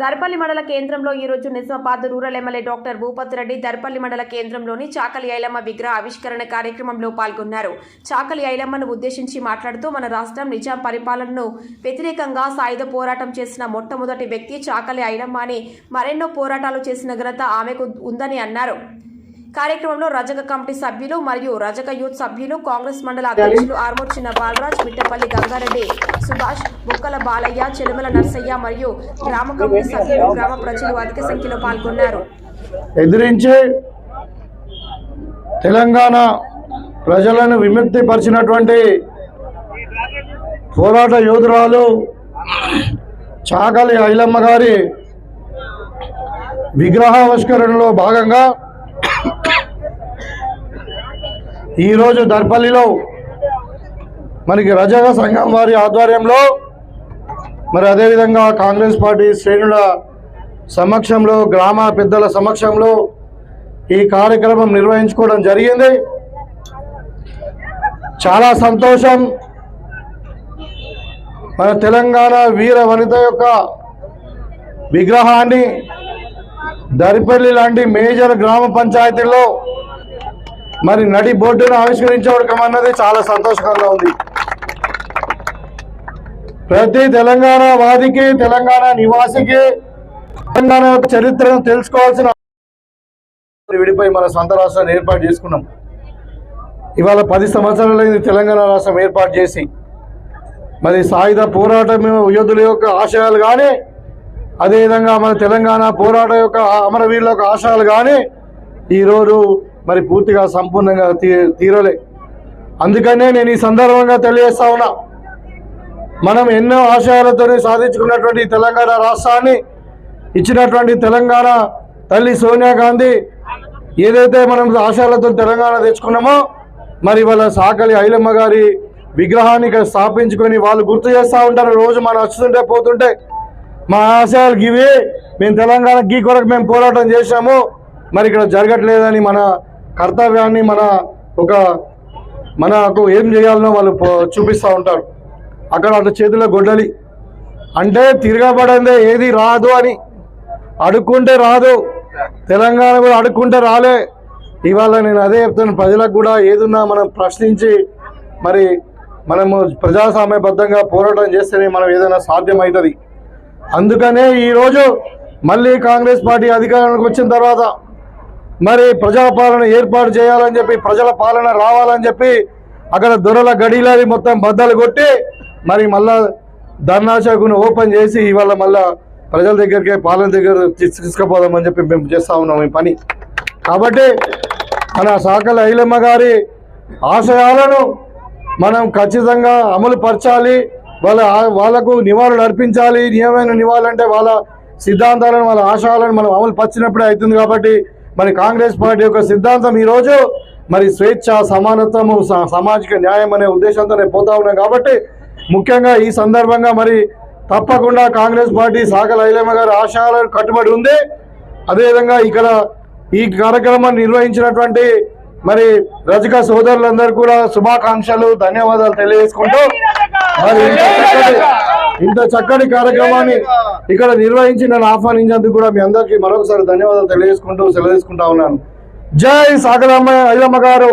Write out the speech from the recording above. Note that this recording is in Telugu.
దర్పల్లి మండల కేంద్రంలో ఈరోజు Nizamabad rural MLA doctor Bhupat Reddy Darpalli మండల కేంద్రంలోని చాకలి ఐలమ్మ విగ్రహ ఆవిష్కరణ కార్యక్రమంలో పాల్గొన్నారు. చాకలి ఐలమ్మను ఉద్దేశించి మాట్లాడుతూ మన రాష్ట్రం నిజాం పరిపాలనను వ్యతిరేకంగా సాయుధ పోరాటం చేసిన మొట్టమొదటి వ్యక్తి చాకలి ఐలమ్మ అని మరెన్నో పోరాటాలు చేసిన ఘనత ఆమెకు ఉందని అన్నారు. కార్యక్రమంలో రజక కమిటీ సభ్యులు మరియు రజక యూత్ సభ్యులు కాంగ్రెస్ మండల అధ్యక్షులు ఆర్మూర్ చిన్న బాలరాజ్ మిట్టపల్లి గంగారెడ్డి సుభాష్ బుక్కల బాలయ్య చెలుమల నర్సయ్య మరియు గ్రామ కమిటీ సభ్యులు గ్రామ ప్రజలు అధిక సంఖ్యలో పాల్గొన్నారు. ఎదిరించి తెలంగాణ ప్రజలను విముక్తి పరిచినటువంటి పోరాట యోధురాలు చాకలి ఐలమ్మ గారి విగ్రహావిష్కరణలో భాగంగా ఈరోజు దర్పల్లిలో మనకి రజక సంఘం వారి ఆధ్వర్యంలో మరి అదేవిధంగా కాంగ్రెస్ పార్టీ శ్రేణుల సమక్షంలో గ్రామ పెద్దల సమక్షంలో ఈ కార్యక్రమం నిర్వహించుకోవడం జరిగింది. చాలా సంతోషం. మన తెలంగాణ వీర వనిత యొక్క విగ్రహాన్ని దరిపల్లి లాంటి మేజర్ గ్రామ పంచాయతీల్లో మరి నడి బోర్డును ఆవిష్కరించడం అన్నది చాలా సంతోషకరంగా ఉంది. ప్రతి తెలంగాణ వాదికి తెలంగాణ నివాసికి తెలంగాణ యొక్క చరిత్రను తెలుసుకోవాల్సిన విడిపోయి మన సొంత రాష్ట్రాన్ని ఏర్పాటు చేసుకున్నాం. ఇవాళ పది సంవత్సరాలైంది తెలంగాణ రాష్ట్రం ఏర్పాటు చేసి మరి సాయుధ పోరాటం యోధుల యొక్క ఆశయాలు కానీ అదేవిధంగా మన తెలంగాణ పోరాట యొక్క అమరవీరుల యొక్క ఆశయాలు కానీ ఈరోజు మరి పూర్తిగా సంపూర్ణంగా తీ తీరలే. అందుకనే నేను ఈ సందర్భంగా తెలియజేస్తా ఉన్నా. మనం ఎన్నో ఆశయాలతో సాధించుకున్నటువంటి తెలంగాణ రాష్ట్రాన్ని ఇచ్చినటువంటి తెలంగాణ తల్లి సోనియా గాంధీ ఏదైతే మనం ఆశయాలతో తెలంగాణ తెచ్చుకున్నామో మరి వాళ్ళ సాకలి ఐలమ్మ గారి విగ్రహాన్ని ఇక్కడ స్థాపించుకొని వాళ్ళు గుర్తు చేస్తూ ఉంటారు. రోజు మనం వస్తుంటే పోతుంటే మా ఆశయాలు గివి మేము తెలంగాణ గీ కొరకు మేము పోరాటం చేశాము. మరి ఇక్కడ జరగట్లేదని మన కర్తవ్యాన్ని మన ఒక మనకు ఏం చేయాలనో వాళ్ళు చూపిస్తూ ఉంటారు. అక్కడ అటు చేతిలో గొడ్డలి. అంటే తిరగబడిందే ఏది రాదు అని అడుక్కుంటే రాదు. తెలంగాణ కూడా అడుక్కుంటే రాలే. ఇవాళ నేను అదే చెప్తాను ప్రజలకు కూడా ఏదున్నా మనం ప్రశ్నించి మరి మనము ప్రజాస్వామ్యబద్ధంగా పోరాటం చేస్తేనే మనం ఏదైనా సాధ్యమవుతుంది అందుకనే ఈరోజు మళ్ళీ కాంగ్రెస్ పార్టీ అధికారంలోకి వచ్చిన తర్వాత మరి ప్రజాపాలన ఏర్పాటు చేయాలని చెప్పి ప్రజల పాలన రావాలని చెప్పి అక్కడ దొరల గడిలని మొత్తం బద్దలు కొట్టి మరి మళ్ళా ధర్నాశకును ఓపెన్ చేసి ఇవాళ మళ్ళా ప్రజల దగ్గరికి పాలన దగ్గర తీసుకుపోదామని చెప్పి మేము చేస్తూ ఉన్నాం ఈ పని. కాబట్టి మన సాకల ఐలమ్మ గారి ఆశయాలను మనం ఖచ్చితంగా అమలు పరచాలి. వాళ్ళ వాళ్ళకు నివాళులు అర్పించాలి. నియమైన నివాళులు అంటే వాళ్ళ సిద్ధాంతాలను వాళ్ళ ఆశయాలను మనం అమలు పరిచినప్పుడే అవుతుంది కాబట్టి మరి కాంగ్రెస్ పార్టీ యొక్క సిద్ధాంతం ఈరోజు మరి స్వేచ్ఛ సమానత్వము సామాజిక న్యాయం అనే ఉద్దేశంతోనే పోతా ఉన్నాం కాబట్టి ముఖ్యంగా ఈ సందర్భంగా మరి తప్పకుండా కాంగ్రెస్ పార్టీ సాగల ఐలమ్మ గారి ఆశయాలకు కట్టుబడి ఉంది. అదేవిధంగా ఇక్కడ ఈ కార్యక్రమాన్ని నిర్వహించినటువంటి మరి రజక సోదరులందరూ కూడా శుభాకాంక్షలు ధన్యవాదాలు తెలియజేసుకుంటూ మరి ఇంత చక్కటి కార్యక్రమాన్ని ఇక్కడ నిర్వహించి నన్ను ఆహ్వానించేందుకు కూడా మీ అందరికీ మరొకసారి ధన్యవాదాలు తెలియజేసుకుంటూ సెలవేసుకుంటా ఉన్నాను. జై సాగరమ్మ అయ్యమ్మ గారు.